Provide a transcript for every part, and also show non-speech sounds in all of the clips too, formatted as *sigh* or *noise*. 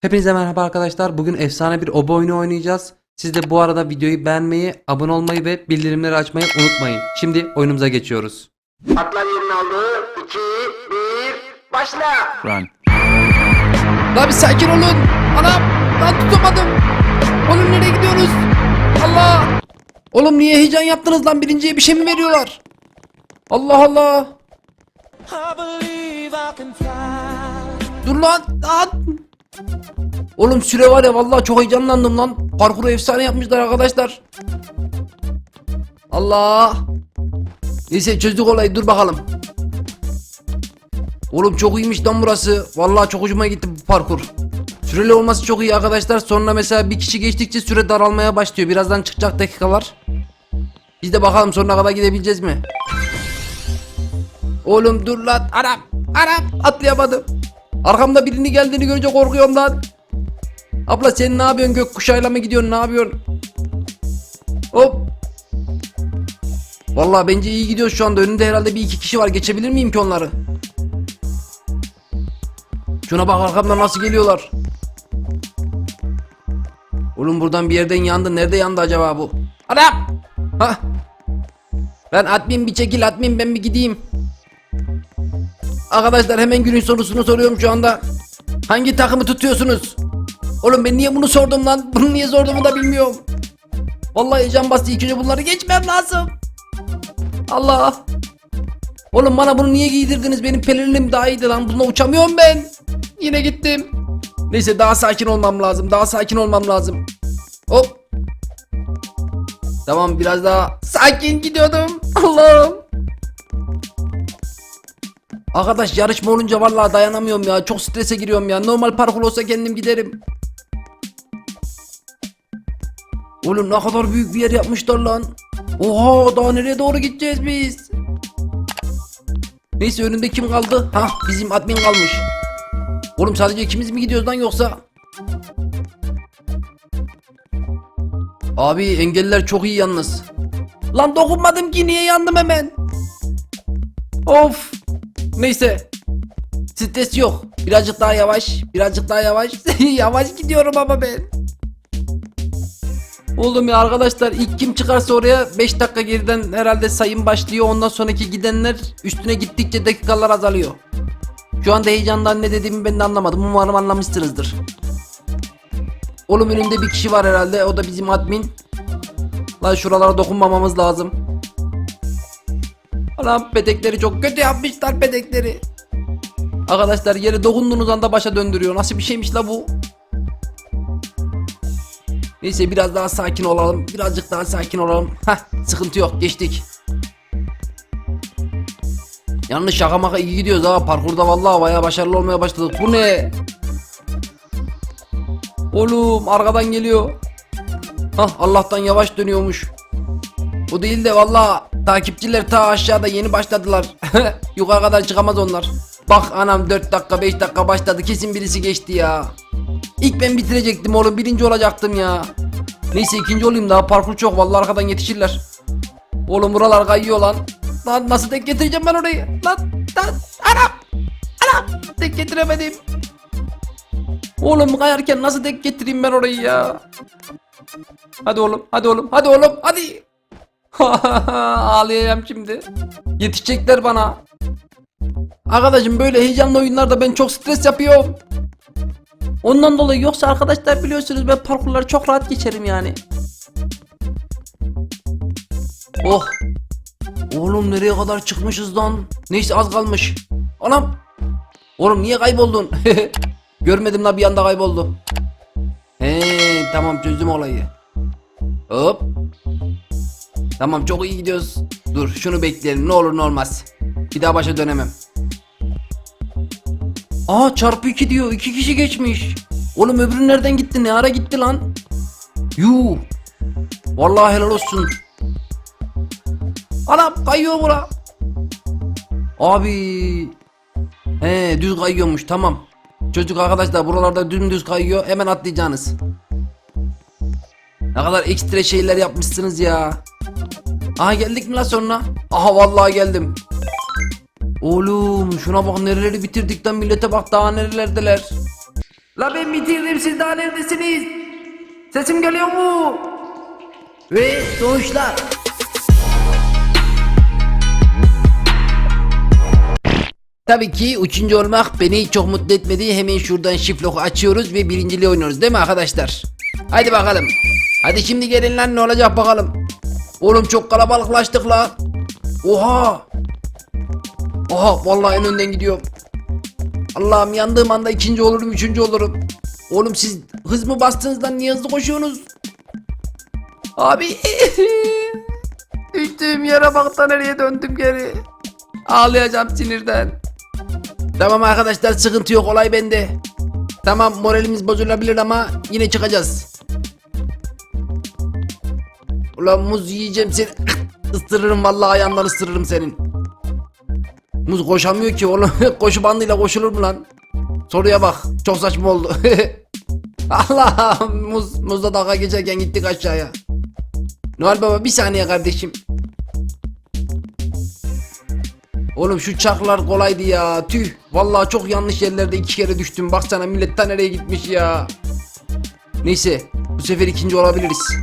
Hepinize merhaba arkadaşlar. Bugün efsane bir oba oyunu oynayacağız. Siz de bu arada videoyu beğenmeyi, abone olmayı ve bildirimleri açmayı unutmayın. Şimdi oyunumuza geçiyoruz. Atlar yerini aldı. 2, 1, başla. Run. Lan bir sakin olun. Anam lan tutamadım. Oğlum nereye gidiyoruz? Allah. Oğlum niye heyecan yaptınız lan? Birinciye bir şey mi veriyorlar? Allah Allah. Dur lan. Lan. Oğlum süre var ya vallahi çok heyecanlandım lan. Parkuru efsane yapmışlar arkadaşlar. Allah. Neyse çözdük olayı dur bakalım. Oğlum çok iyiymiş lan burası. Vallahi çok hoşuma gitti bu parkur. Süreli olması çok iyi arkadaşlar. Sonra mesela bir kişi geçtikçe süre daralmaya başlıyor. Birazdan çıkacak dakikalar. Biz de bakalım sonuna kadar gidebileceğiz mi? Oğlum dur lan. Anam. Anam. Atlayamadım. Arkamda birini geldiğini görünce korkuyorum lan. Abla sen ne yapıyorsun? Gökkuşağıyla mı gidiyorsun? Ne yapıyorsun? Hop. Vallahi bence iyi gidiyor şu anda. Önünde herhalde bir iki kişi var. Geçebilir miyim ki onları? Şuna bak arkamdan nasıl geliyorlar. Oğlum buradan bir yerden yandı. Nerede yandı acaba bu? Adam! Ha! Ben admin bir çekil admin ben bir gideyim. Arkadaşlar hemen günün sorusunu soruyorum şu anda. Hangi takımı tutuyorsunuz? Oğlum ben niye bunu sordum lan? *laughs* Bunu niye sorduğumu da bilmiyorum. Vallahi can bastı ilk önce bunları geçmem lazım. Allah. Oğlum bana bunu niye giydirdiniz? Benim pelerinim daha iyiydi lan. Bununla uçamıyorum ben. Yine gittim. Neyse daha sakin olmam lazım. Daha sakin olmam lazım. Hop. Tamam biraz daha sakin gidiyordum. *laughs* Allah'ım. Arkadaş yarışma olunca vallahi dayanamıyorum ya. Çok strese giriyorum ya. Normal parkur olsa kendim giderim. Oğlum ne kadar büyük bir yer yapmışlar lan. Oha daha nereye doğru gideceğiz biz? Neyse önünde kim kaldı? Ha bizim admin kalmış. Oğlum sadece ikimiz mi gidiyoruz lan yoksa? Abi engeller çok iyi yalnız. Lan dokunmadım ki niye yandım hemen? Of. Neyse. Stres yok. Birazcık daha yavaş. Birazcık daha yavaş. *laughs* yavaş gidiyorum ama ben. Oğlum ya arkadaşlar ilk kim çıkarsa oraya 5 dakika geriden herhalde sayım başlıyor. Ondan sonraki gidenler üstüne gittikçe dakikalar azalıyor. Şu anda heyecandan ne dediğimi ben de anlamadım. Umarım anlamışsınızdır. Oğlum önünde bir kişi var herhalde. O da bizim admin. Lan şuralara dokunmamamız lazım. Anam pedekleri çok kötü yapmışlar pedekleri. Arkadaşlar yere dokunduğunuz anda başa döndürüyor. Nasıl bir şeymiş la bu? Neyse biraz daha sakin olalım. Birazcık daha sakin olalım. Hah sıkıntı yok geçtik. Yalnız şaka maka iyi gidiyoruz ha. Parkurda vallahi bayağı başarılı olmaya başladık. Bu ne? Oğlum arkadan geliyor. Hah Allah'tan yavaş dönüyormuş. Bu değil de vallahi takipçiler ta aşağıda yeni başladılar. *laughs* Yukarı kadar çıkamaz onlar. Bak anam 4 dakika 5 dakika başladı kesin birisi geçti ya. İlk ben bitirecektim oğlum birinci olacaktım ya. Neyse ikinci olayım daha parkur çok vallahi arkadan yetişirler. Oğlum buralar kayıyor lan. Lan nasıl tek getireceğim ben orayı? Lan lan anam anam tek getiremedim. Oğlum kayarken nasıl tek getireyim ben orayı ya? Hadi oğlum hadi oğlum hadi oğlum hadi. *laughs* Ağlayacağım şimdi. Yetişecekler bana. Arkadaşım böyle heyecanlı oyunlarda ben çok stres yapıyorum. Ondan dolayı yoksa arkadaşlar biliyorsunuz ben parkurları çok rahat geçerim yani. Oh. Oğlum nereye kadar çıkmışız lan? Neyse az kalmış. Anam. Oğlum niye kayboldun? *laughs* Görmedim la bir anda kayboldu. He tamam çözdüm olayı. Hop. Tamam çok iyi gidiyoruz. Dur şunu bekleyelim ne olur ne olmaz. Bir daha başa dönemem. Aa çarpı 2 diyor. 2 kişi geçmiş. Oğlum öbürü nereden gitti? Ne ara gitti lan? Yuu. Vallahi helal olsun. Anam kayıyor bura. Abi. He düz kayıyormuş tamam. Çocuk arkadaşlar buralarda dümdüz kayıyor. Hemen atlayacaksınız. Ne kadar ekstra şeyler yapmışsınız ya. Aha geldik mi la sonra? Aha vallahi geldim. Oğlum şuna bak nereleri bitirdik lan millete bak daha nerelerdeler. La ben bitirdim siz daha neredesiniz? Sesim geliyor mu? Ve sonuçlar. Tabii ki üçüncü olmak beni çok mutlu etmedi. Hemen şuradan şifloku açıyoruz ve birinciliği oynuyoruz değil mi arkadaşlar? Haydi bakalım. Hadi şimdi gelin lan ne olacak bakalım. Oğlum çok kalabalıklaştık lan. Oha. Oha vallahi en önden gidiyorum. Allah'ım yandığım anda ikinci olurum, üçüncü olurum. Oğlum siz hız mı bastınız lan niye hızlı koşuyorsunuz? Abi *laughs* düştüğüm yere bak da nereye döndüm geri. Ağlayacağım sinirden. Tamam arkadaşlar sıkıntı yok olay bende. Tamam moralimiz bozulabilir ama yine çıkacağız. Ulan muz yiyeceğim seni. Isırırım vallahi ayağından ısırırım senin. Muz koşamıyor ki oğlum. *laughs* Koşu bandıyla koşulur mu lan? Soruya bak. Çok saçma oldu. *laughs* Allah muz muzla dalga geçerken gittik aşağıya. Noel Baba bir saniye kardeşim. Oğlum şu çarklar kolaydı ya. Tüh. Vallahi çok yanlış yerlerde iki kere düştüm. Baksana millet nereye gitmiş ya. Neyse. Bu sefer ikinci olabiliriz.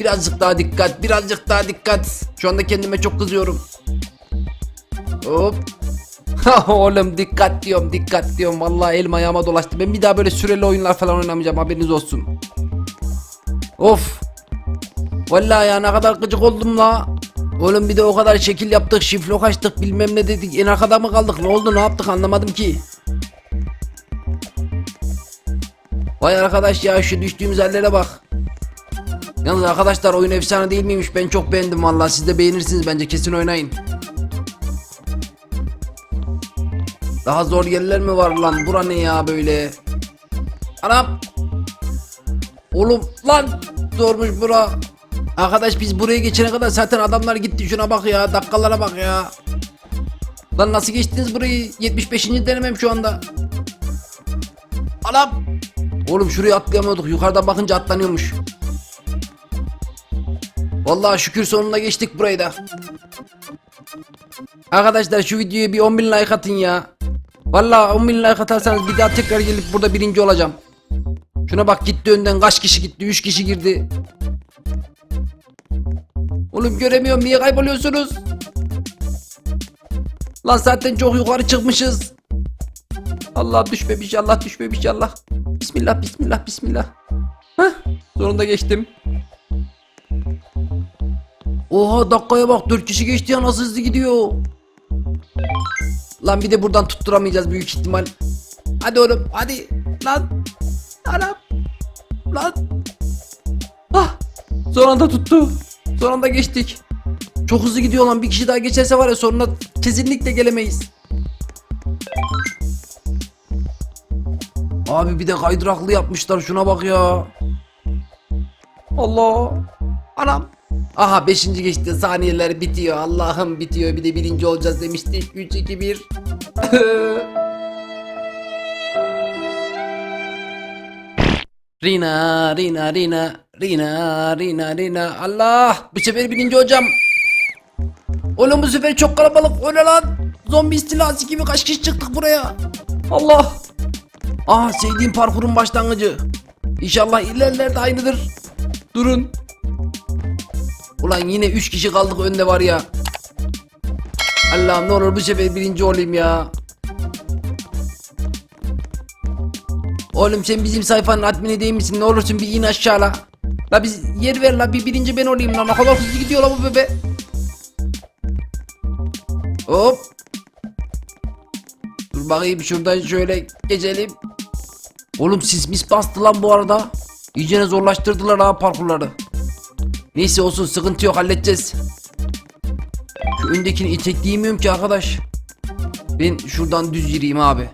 Birazcık daha dikkat. Birazcık daha dikkat. Şu anda kendime çok kızıyorum. Hop. *laughs* Oğlum dikkat diyorum dikkat diyorum. Vallahi elim ayağıma dolaştı. Ben bir daha böyle süreli oyunlar falan oynamayacağım haberiniz olsun. Of. Vallahi ya ne kadar gıcık oldum la. Oğlum bir de o kadar şekil yaptık, şiflo kaçtık, bilmem ne dedik. En arkada mı kaldık? Ne oldu? Ne yaptık? Anlamadım ki. Vay arkadaş ya şu düştüğümüz hallere bak. Yalnız arkadaşlar oyun efsane değil miymiş? Ben çok beğendim vallahi. Siz de beğenirsiniz bence. Kesin oynayın. Daha zor yerler mi var lan? Bura ne ya böyle? Anam. Oğlum lan zormuş bura. Arkadaş biz buraya geçene kadar zaten adamlar gitti. Şuna bak ya. Dakikalara bak ya. Lan nasıl geçtiniz burayı? 75. denemem şu anda. Anam. Oğlum şuraya atlayamıyorduk. Yukarıdan bakınca atlanıyormuş. Vallahi şükür sonunda geçtik burayı da. Arkadaşlar şu videoya bir 10.000 like atın ya. Vallahi 10.000 like atarsanız bir daha tekrar gelip burada birinci olacağım. Şuna bak gitti önden kaç kişi gitti 3 kişi girdi. Oğlum göremiyorum niye kayboluyorsunuz? Lan zaten çok yukarı çıkmışız. Allah düşmemiş Allah düşmemiş Allah. Bismillah bismillah bismillah. Heh, sonunda geçtim. Oha dakikaya bak 4 kişi geçti ya nasıl hızlı gidiyor. Lan bir de buradan tutturamayacağız büyük ihtimal. Hadi oğlum hadi. Lan. Anam. Lan. Ah. Son anda tuttu. Son anda geçtik. Çok hızlı gidiyor lan bir kişi daha geçerse var ya sonuna kesinlikle gelemeyiz. Abi bir de kaydıraklı yapmışlar şuna bak ya. Allah. Anam. Aha 5. geçti. Saniyeler bitiyor. Allah'ım bitiyor. Bir de birinci olacağız demiştik 3 2 1 Rina Rina Rina Rina Rina Rina. Allah! Bu sefer birinci hocam. Oğlum bu sefer çok kalabalık. Ne lan? Zombi istilası gibi kaç kişi çıktık buraya? Allah! Ah sevdiğim parkurun başlangıcı. İnşallah ilerlerde aynıdır. Durun Ulan yine 3 kişi kaldık önde var ya. Allah'ım ne olur bu sefer birinci olayım ya. Oğlum sen bizim sayfanın admini değil misin? Ne olursun bir in aşağı la. La biz yer ver la bir birinci ben olayım la. Ne kadar hızlı gidiyor la bu bebe. Hop. Dur bakayım şuradan şöyle geçelim. Oğlum sis mis bastı lan bu arada. İyice zorlaştırdılar ha parkurları. Neyse olsun sıkıntı yok halledeceğiz. Şu öndekini itekleyemiyorum ki arkadaş. Ben şuradan düz yürüyeyim abi.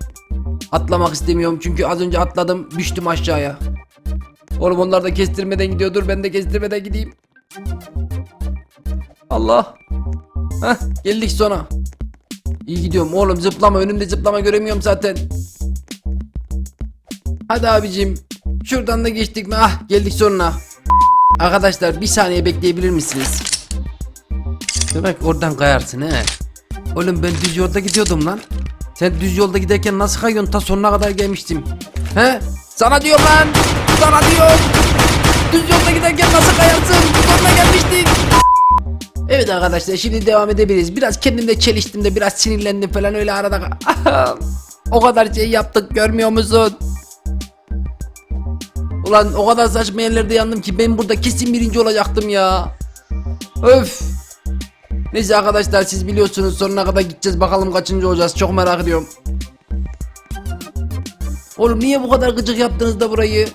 Atlamak istemiyorum çünkü az önce atladım düştüm aşağıya. Oğlum onlar da kestirmeden gidiyor dur ben de kestirmeden gideyim. Allah. Heh geldik sona. İyi gidiyorum oğlum zıplama önümde zıplama göremiyorum zaten. Hadi abicim. Şuradan da geçtik mi? Ah geldik sonuna. Arkadaşlar bir saniye bekleyebilir misiniz? Demek oradan kayarsın he. Oğlum ben düz yolda gidiyordum lan. Sen düz yolda giderken nasıl kayıyorsun? Ta sonuna kadar gelmiştim. He? Sana diyorum lan. Sana diyorum. Düz yolda giderken nasıl kayarsın? Sonuna gelmiştik. Evet arkadaşlar şimdi devam edebiliriz. Biraz kendimde çeliştim de biraz sinirlendim falan öyle arada. *laughs* o kadar şey yaptık görmüyor musun? Ulan o kadar saçma yerlerde yandım ki ben burada kesin birinci olacaktım ya. Öf. Neyse arkadaşlar siz biliyorsunuz sonuna kadar gideceğiz bakalım kaçıncı olacağız çok merak ediyorum. Oğlum niye bu kadar gıcık yaptınız da burayı?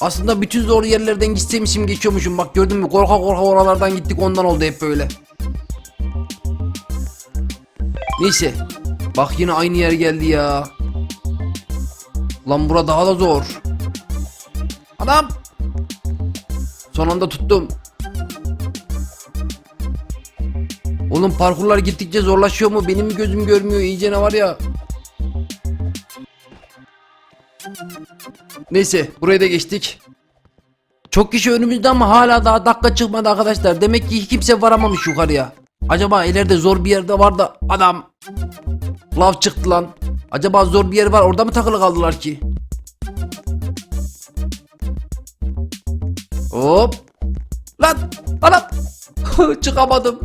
Aslında bütün zor yerlerden gitseymişim geçiyormuşum bak gördün mü korka korka oralardan gittik ondan oldu hep böyle. Neyse. Bak yine aynı yer geldi ya. Lan bura daha da zor. Adam. Son anda tuttum. Oğlum parkurlar gittikçe zorlaşıyor mu? Benim gözüm görmüyor? İyice ne var ya? Neyse burayı da geçtik. Çok kişi önümüzde ama hala daha dakika çıkmadı arkadaşlar. Demek ki hiç kimse varamamış yukarıya. Acaba ileride zor bir yerde var da adam lav çıktı lan. Acaba zor bir yer var orada mı takılı kaldılar ki? Hop. Lan anam. *laughs* Çıkamadım.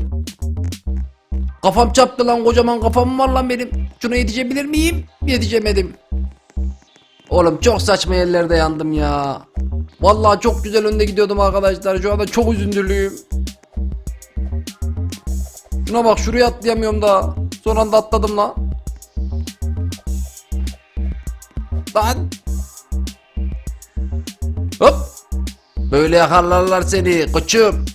Kafam çarptı lan kocaman kafam var lan benim. Şuna yetişebilir miyim? Yetişemedim. Oğlum çok saçma yerlerde yandım ya. Vallahi çok güzel önde gidiyordum arkadaşlar. Şu anda çok üzüntülüyüm. Şuna bak şuraya atlayamıyorum da. Son anda atladım lan. Lan. Hop. Böyle yakalarlar seni koçum.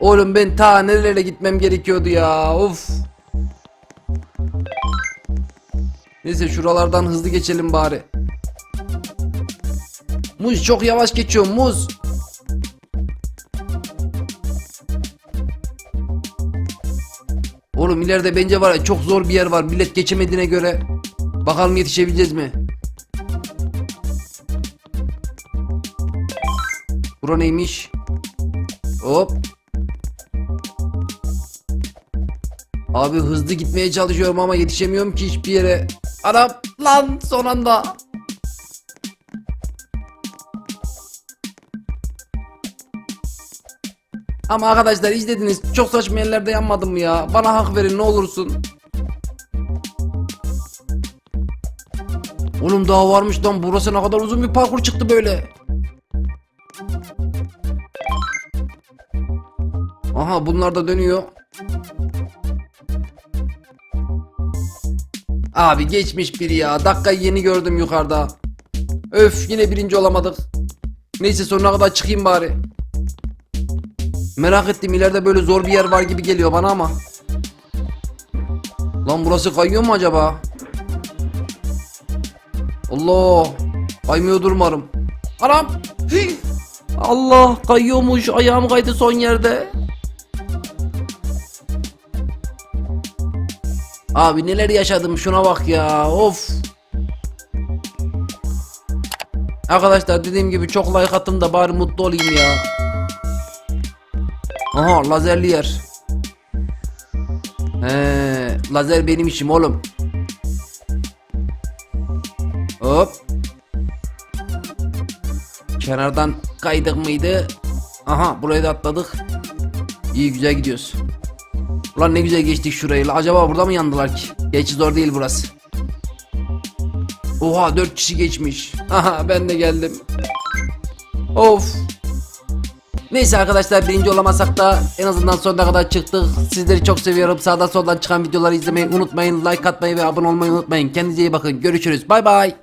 Oğlum ben ta nerelere gitmem gerekiyordu ya. Of. Neyse şuralardan hızlı geçelim bari. Muz çok yavaş geçiyor muz. Oğlum ileride bence var ya çok zor bir yer var millet geçemediğine göre. Bakalım yetişebileceğiz mi? Bura neymiş? Hop. Abi hızlı gitmeye çalışıyorum ama yetişemiyorum ki hiçbir yere. Anam lan son anda. Ama arkadaşlar izlediniz çok saçma yerlerde yanmadım mı ya? Bana hak verin ne olursun. Oğlum daha varmış lan burası ne kadar uzun bir parkur çıktı böyle. Aha bunlar da dönüyor. Abi geçmiş biri ya. Dakikayı yeni gördüm yukarıda. Öf yine birinci olamadık. Neyse sonuna kadar çıkayım bari. Merak ettim ileride böyle zor bir yer var gibi geliyor bana ama. Lan burası kayıyor mu acaba? Allah. Kaymıyordur umarım. Anam. Allah kayıyormuş. Ayağım kaydı son yerde. Abi neler yaşadım şuna bak ya of. Arkadaşlar dediğim gibi çok like attım da bari mutlu olayım ya. Aha lazerli yer. He, lazer benim işim oğlum. Hop. Kenardan kaydık mıydı? Aha burayı da atladık. İyi güzel gidiyoruz. Ulan ne güzel geçtik şurayı. Acaba burada mı yandılar ki? Geçi zor değil burası. Oha 4 kişi geçmiş. Aha ben de geldim. Of. Neyse arkadaşlar birinci olamasak da en azından sonuna kadar çıktık. Sizleri çok seviyorum. Sağdan soldan çıkan videoları izlemeyi unutmayın. Like atmayı ve abone olmayı unutmayın. Kendinize iyi bakın. Görüşürüz. Bay bay.